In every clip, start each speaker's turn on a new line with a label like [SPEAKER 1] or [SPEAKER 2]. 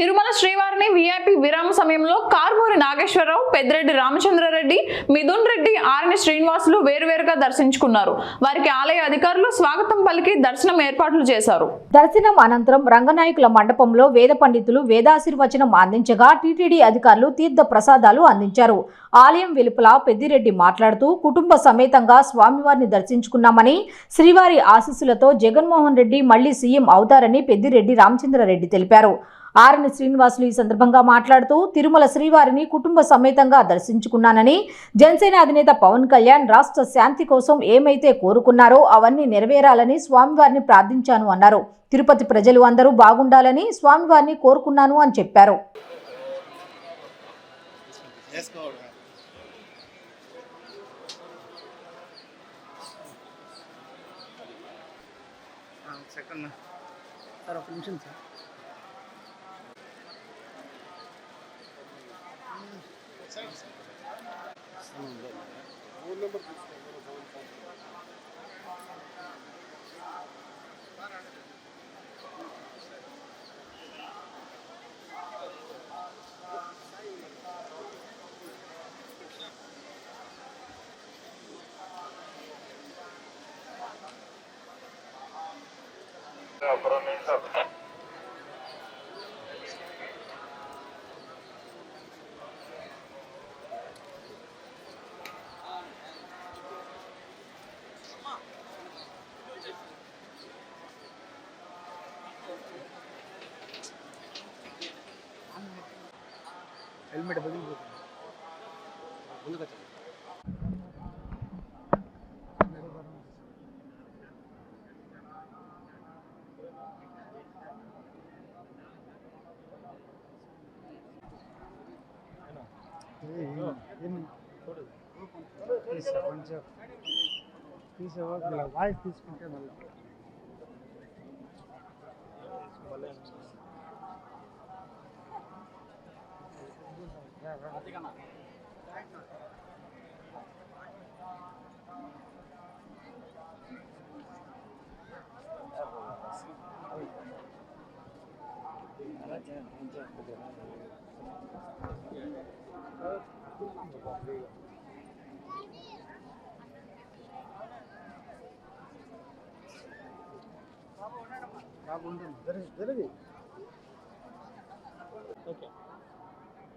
[SPEAKER 1] తిరుమల శ్రీవారిని వీఐపీ విరామ సమయంలో కార్మూరి నాగేశ్వరరావు పెద్దిరెడ్డి రామచంద్రారెడ్డి మిథున్ రెడ్డి ఆర్ని శ్రీనివాసులు వేరువేరుగా దర్శించుకున్నారు. వారికి ఆలయ అధికారులు స్వాగతం పలికి దర్శనం ఏర్పాట్లు చేశారు.
[SPEAKER 2] దర్శనం అనంతరం రంగనాయకుల మండపంలో వేద పండితులు వేదాశీర్వచనం అందించగా టీటీడీ అధికారులు తీర్థ ప్రసాదాలు అందించారు. ఆలయం వెలుపల పెద్దిరెడ్డి మాట్లాడుతూ కుటుంబ సమేతంగా స్వామివారిని దర్శించుకున్నామని శ్రీవారి ఆశీస్సులతో జగన్మోహన్ రెడ్డి మళ్ళీ సీఎం అవుతారని పెద్దిరెడ్డి రామచంద్రారెడ్డి తెలిపారు. ఆర్ని శ్రీనివాసులు ఈ సందర్భంగా మాట్లాడుతూ తిరుమల శ్రీవారిని కుటుంబ సమేతంగా దర్శించుకున్నానని జనసేన అధినేత పవన్ కళ్యాణ్ రాష్ట్ర శాంతి కోసం ఏమైతే కోరుకున్నారో అవన్నీ నెరవేరాలని స్వామివారిని ప్రార్థించాను అన్నారు. తిరుపతి ప్రజలు అందరూ బాగుండాలని స్వామివారిని కోరుకున్నాను అని చెప్పారు.
[SPEAKER 3] సార్ ఒక నిమిషం సార్. Compromiso. హెల్మెట్ పగిలిపోతుంది ముందుకు వచ్చాను కొంచెం తీసే వాయిస్ తీసుకుంటే మళ్ళీ బాగుంటుంది జరిగి జరిగి ఓకే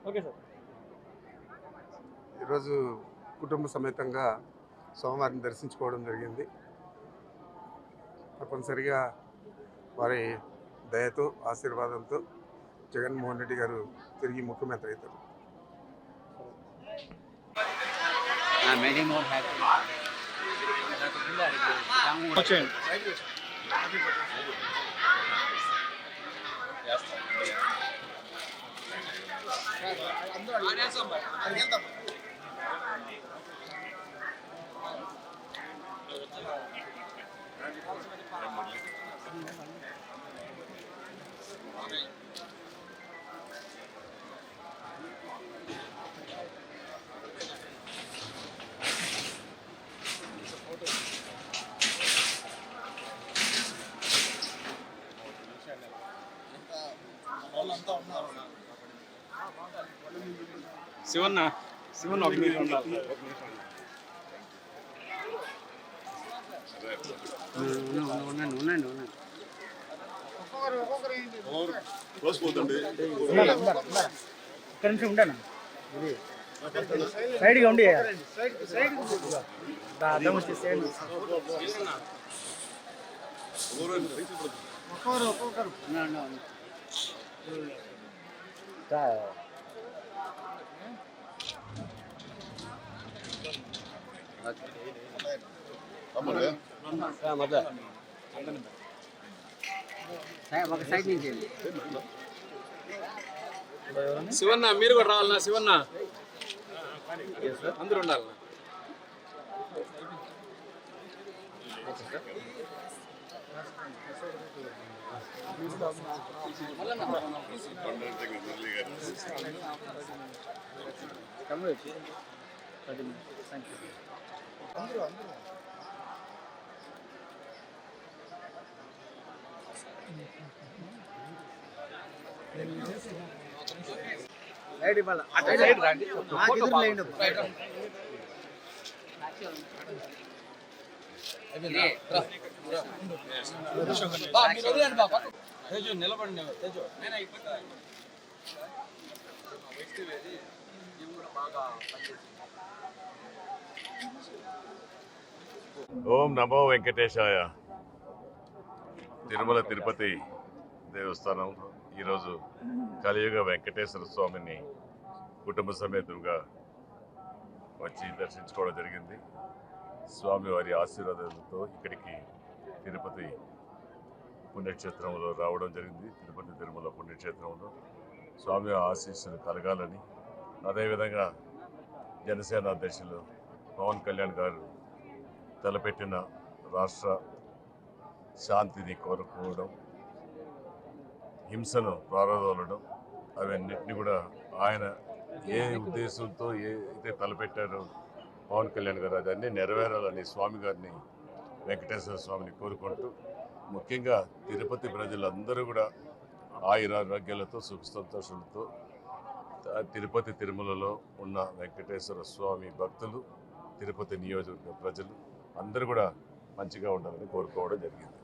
[SPEAKER 3] ఓకే సార్
[SPEAKER 4] ఈరోజు కుటుంబ సమేతంగా స్వామివారిని దర్శించుకోవడం జరిగింది. తప్పనిసరిగా వారి దయతో ఆశీర్వాదంతో జగన్మోహన్ రెడ్డి గారు తిరిగి ముఖ్యమంత్రి అవుతారు.
[SPEAKER 3] మేకింగ్ శివన్న శివన్న ఒక నిమిషం ఉండాలి ఒక నిమిషం ఒక్క నిమిషం ఉండనా సైడ్గా ఉండి అర్థం
[SPEAKER 5] శివన్న మీరు కూడా రావాలన్నా శివన్న అందరూ ఉండాలన్నా
[SPEAKER 3] Thank you. సైడ్ ఇవ్వాలి అటు సైడ్ రండి నాకు ఎదురు లేండి
[SPEAKER 5] తేజు నిలబడి తేజు
[SPEAKER 6] ఓం నమో వెంకటేశాయ. తిరుమల తిరుపతి దేవస్థానం ఈరోజు కలియుగ వెంకటేశ్వర స్వామిని కుటుంబ సమేతంగా వచ్చి దర్శించుకోవడం జరిగింది. స్వామివారి ఆశీర్వాదాలతో ఇక్కడికి తిరుపతి పుణ్యక్షేత్రంలో రావడం జరిగింది. తిరుపతి తిరుమల పుణ్యక్షేత్రంలో స్వామి ఆశీస్సులు కలగాలని అదేవిధంగా జనసేన అధ్యక్షులు పవన్ కళ్యాణ్ గారు తలపెట్టిన రాష్ట్ర శాంతిని కోరుకోవడం హింసను ప్రారంభం అవన్నిటిని కూడా ఆయన ఏ ఉద్దేశంతో ఏ అయితే తలపెట్టారో పవన్ కళ్యాణ్ గారు అదన్నీ నెరవేరాలని స్వామి గారిని వెంకటేశ్వర స్వామిని కోరుకుంటూ ముఖ్యంగా తిరుపతి ప్రజలందరూ కూడా ఆయురారోగ్యాలతో సుఖ సంతోషాలతో తిరుపతి తిరుమలలో ఉన్న వెంకటేశ్వర స్వామి భక్తులు తిరుపతి నియోజకవర్గ ప్రజలు అందరూ కూడా మంచిగా ఉండాలని కోరుకోవడం జరిగింది.